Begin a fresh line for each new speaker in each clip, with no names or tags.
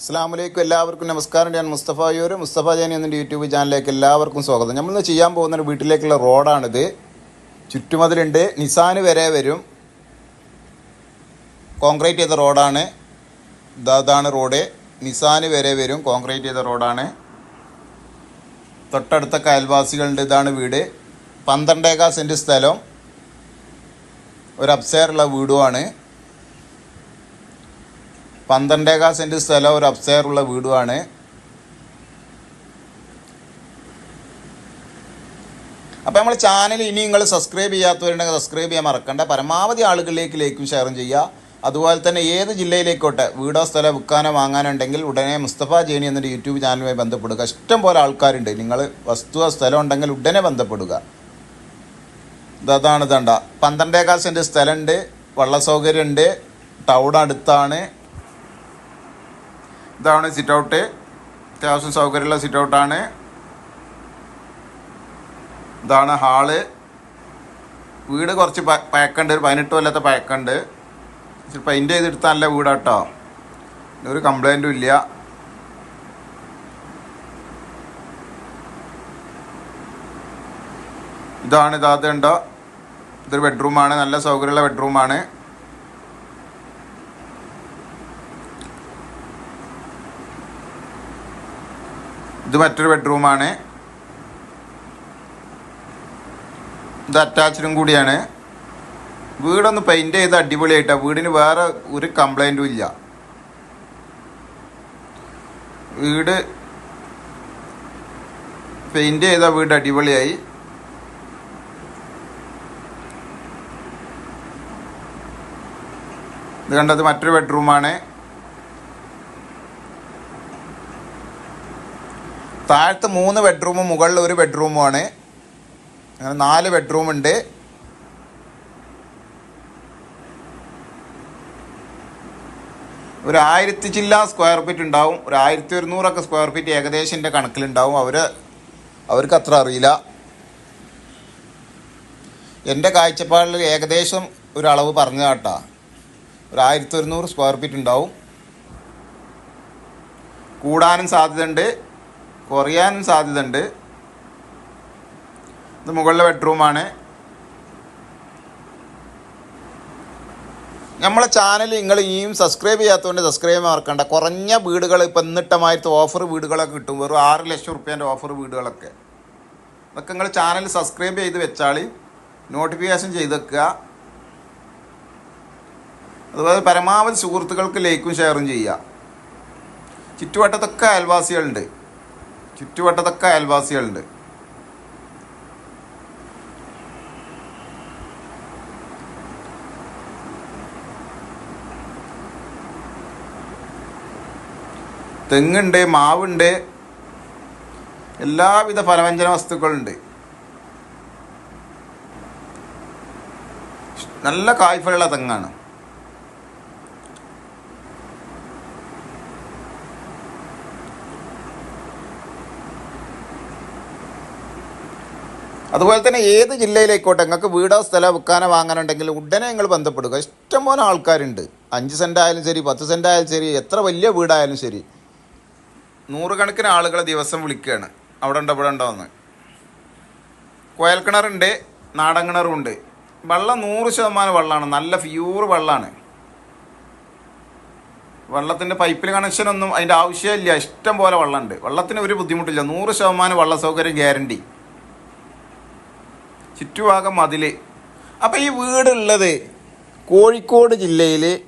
അസ്സാമലൈക്കും എല്ലാവർക്കും നമസ്കാരം. ഞാൻ മുസ്തഫ യൂർ മുസ്തഫ ജാനി എന്നിന്റെ യൂട്യൂബ് ചാനലിലേക്ക് എല്ലാവർക്കും സ്വാഗതം. നമ്മളിന്ന് ചെയ്യാൻ പോകുന്ന ഒരു വീട്ടിലേക്കുള്ള റോഡാണിത്. ചുറ്റുമതിലുണ്ട്. നിസാന് വരെ വരും. കോൺക്രീറ്റ് ചെയ്ത റോഡാണ്. ഇതാണ് റോഡ്. നിസാന് വരെ വരും. കോൺക്രീറ്റ് ചെയ്ത റോഡാണ്. തൊട്ടടുത്ത അയൽവാസികളുണ്ട്. ഇതാണ് വീട്. പന്ത്രണ്ടേകാൽ സെന്റ് സ്ഥലം. ഒരു അപ്സേറുള്ള വീടുമാണ്. പന്ത്രണ്ടേകാൽ സെന്റ് സ്ഥലം ഒരു അപ്സെയറുള്ള വീടുമാണ്. അപ്പോൾ നമ്മൾ ചാനൽ ഇനി നിങ്ങൾ സബ്സ്ക്രൈബ് ചെയ്യാത്തവരുണ്ടെങ്കിൽ സബ്സ്ക്രൈബ് ചെയ്യാൻ മറക്കണ്ട. പരമാവധി ആളുകളിലേക്ക് ലൈക്കും ഷെയറും ചെയ്യുക. അതുപോലെ തന്നെ ഏത് ജില്ലയിലേക്കോട്ടെ വീടോ സ്ഥലം വിൽക്കാനോ വാങ്ങാനുണ്ടെങ്കിൽ ഉടനെ മുസ്തഫ ജേണി എന്നൊരു യൂട്യൂബ് ചാനലുമായി ബന്ധപ്പെടുക. ഇഷ്ടം പോലെ ആൾക്കാരുണ്ട്. നിങ്ങൾ വസ്തുവോ സ്ഥലം ഉണ്ടെങ്കിൽ ഉടനെ ബന്ധപ്പെടുക. ഇതാണ് ഇതണ്ട. പന്ത്രണ്ടേകാൽ സെന്റ് സ്ഥലമുണ്ട്. വെള്ള സൗകര്യമുണ്ട് ടൗൺ അടുത്താണ്. ഇതാണ് സിറ്റ് ഔട്ട് അത്യാവശ്യം സൗകര്യമുള്ള സിറ്റ് ഔട്ടാണ് ഇതാണ് ഹാൾ. വീട് കുറച്ച് പയക്കുണ്ട് ഒരു പതിനെട്ട് കൊല്ലത്തെ പയക്കുണ്ട് ഇച്ചിരി പെയിന്റ് ചെയ്തെടുത്ത നല്ല വീടാട്ടോ. ഒരു കംപ്ലൈന്റും ഇല്ല. ഇതാണ് ഇതാദ്യം ഉണ്ടോ ഇതൊരു ബെഡ്റൂമാണ് നല്ല സൗകര്യമുള്ള ബെഡ്റൂമാണ് ഇത് മറ്റൊരു ബെഡ്റൂമാണ്. ഇത് അറ്റാച്ച്ഡും കൂടിയാണ്. വീടൊന്ന് പെയിന്റ് ചെയ്ത് അടിപൊളിയായിട്ടാണ് വീടിന് വേറെ ഒരു കംപ്ലൈന്റും ഇല്ല. വീട് പെയിന്റ് ചെയ്ത വീട് അടിപൊളിയായി. ഇത് കണ്ടത് മറ്റൊരു ബെഡ്റൂമാണ്. താഴത്ത് മൂന്ന് ബെഡ്റൂമും മുകളിൽ ഒരു ബെഡ്റൂമുമാണ് അങ്ങനെ നാല് ബെഡ്റൂം ഉണ്ട്. ഒരു ആയിരത്തി ചില്ല സ്ക്വയർ ഫീറ്റ് ഉണ്ടാവും. ഒരു ആയിരത്തി ഒരുന്നൂറൊക്കെ സ്ക്വയർ ഫീറ്റ് ഏകദേശം എന്റെ കണക്കിലുണ്ടാവും. അവർ അവർക്ക് അത്ര അറിയില്ല. എന്റെ കാഴ്ചപ്പാടിൽ ഏകദേശം ഒരു അളവ് പറഞ്ഞു കേട്ടാ. ഒരു ആയിരത്തി ഒരുന്നൂറ് സ്ക്വയർ ഫീറ്റ് ഉണ്ടാവും. കൂടാനും സാധ്യതയുണ്ട്. കുറയാനും സാധ്യതയുണ്ട്. ഇത് മുകളിലെ ബെഡ്റൂമാണ് നമ്മളെ ചാനൽ നിങ്ങൾ ഇനിയും സബ്സ്ക്രൈബ് ചെയ്യാത്തതുകൊണ്ട് സബ്സ്ക്രൈബ് മറക്കണ്ട. കുറഞ്ഞ വീടുകൾ ഇപ്പം എന്നിട്ടമായിട്ട് ഓഫർ വീടുകളൊക്കെ കിട്ടും. വെറും ആറ് ലക്ഷം റുപ്യേന്റെ ഓഫർ വീടുകളൊക്കെ. അതൊക്കെ നിങ്ങൾ ചാനൽ സബ്സ്ക്രൈബ് ചെയ്ത് വെച്ചാൽ നോട്ടിഫിക്കേഷൻ ചെയ്ത് വെക്കുക. അതുപോലെ പരമാവധി സുഹൃത്തുക്കൾക്ക് ലൈക്കും ഷെയറും ചെയ്യുക. ചുറ്റുവട്ടത്തൊക്കെ അയൽവാസികളുണ്ട്. ചുറ്റുവട്ടത്തൊക്കെ അയൽവാസികളുണ്ട്. തെങ്ങുണ്ട് മാവുണ്ട് എല്ലാവിധ ഫലവ്യഞ്ജന വസ്തുക്കളുണ്ട്. നല്ല കായ്ഫലുള്ള തെങ്ങാണ്. അതുപോലെ തന്നെ ഏത് ജില്ലയിലേക്കോട്ടെ നിങ്ങൾക്ക് വീടോ സ്ഥലം വിൽക്കാനോ വാങ്ങാനുണ്ടെങ്കിൽ ഉടനെ നിങ്ങൾ ബന്ധപ്പെടുക. ഇഷ്ടംപോലെ ആൾക്കാരുണ്ട്. അഞ്ച് സെന്റ് ആയാലും ശരി പത്ത് സെന്റ് ആയാലും ശരി എത്ര വലിയ വീടായാലും ശരി. നൂറുകണക്കിന് ആളുകളെ ദിവസം വിളിക്കുകയാണ് അവിടെ ഉണ്ടോ ഇവിടെ ഉണ്ടോ എന്ന്. കോയൽ കിണറുണ്ട് നാടൻ കിണറുമുണ്ട് വെള്ളം നൂറ് ശതമാനം വെള്ളമാണ്. നല്ല പ്യൂർ വെള്ളമാണ് വെള്ളത്തിന്റെ പൈപ്പിൽ കണക്ഷനൊന്നും അതിന്റെ ആവശ്യമില്ല. ഇഷ്ടം പോലെ വെള്ളമുണ്ട്. വെള്ളത്തിന് ഒരു ബുദ്ധിമുട്ടില്ല. നൂറ് ശതമാനം വെള്ള സൗകര്യം ഗ്യാരണ്ടി. ചുറ്റുഭാഗം മതിൽ അപ്പം ഈ വീടുള്ളത് കോഴിക്കോട് ജില്ലയിൽ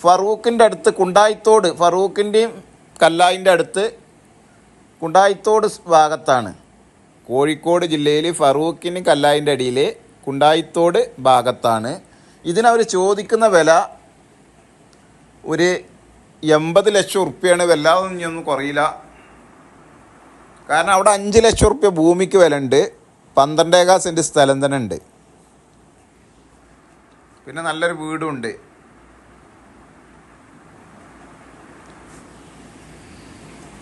ഫറൂഖിന്റെ അടുത്ത് കുണ്ടായിത്തോട് ഫറൂഖിന്റെയും കല്ലായിന്റെ അടുത്ത് കുണ്ടായിത്തോട് ഭാഗത്താണ്. കോഴിക്കോട് ജില്ലയിൽ ഫറൂഖിന് കല്ലായിന്റെ അടിയിൽ കുണ്ടായിത്തോട് ഭാഗത്താണ്. ഇതിനവർ ചോദിക്കുന്ന വില ഒരു എൺപത് ലക്ഷം ഉറുപ്പ്യാണ്. വല്ലാതൊന്നും ഇനിയൊന്നും കുറയില്ല. കാരണം അവിടെ അഞ്ച് ലക്ഷം ഉറുപ്പ്യ ഭൂമിക്ക് വില ഉണ്ട് പന്ത്രണ്ടേകാൽ സെന്റ് സ്ഥലം തന്നെ ഉണ്ട്. പിന്നെ നല്ലൊരു വീടുണ്ട്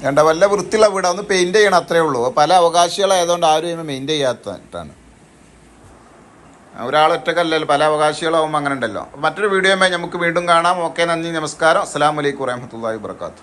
വേണ്ട വല്ല വൃത്തിയുള്ള വീടാ. ഒന്ന് പെയിന്റ് ചെയ്യണം അത്രേ ഉള്ളൂ. പല അവകാശികളായതുകൊണ്ട് ആരും ഇതിന് മെയിന്റ് ചെയ്യാത്തതാണ്. ഒരാളൊറ്റക്കല്ലല്ലോ പല അവകാശികളാവുമ്പോൾ അങ്ങനെ ഉണ്ടല്ലോ. മറ്റൊരു വീഡിയോയുമായി നമുക്ക് വീണ്ടും കാണാം. ഓക്കെ നന്ദി നമസ്കാരം. അസ്സാം വലൈക്കും വറഹമത്തല്ലാ വാബർക്കാത്തു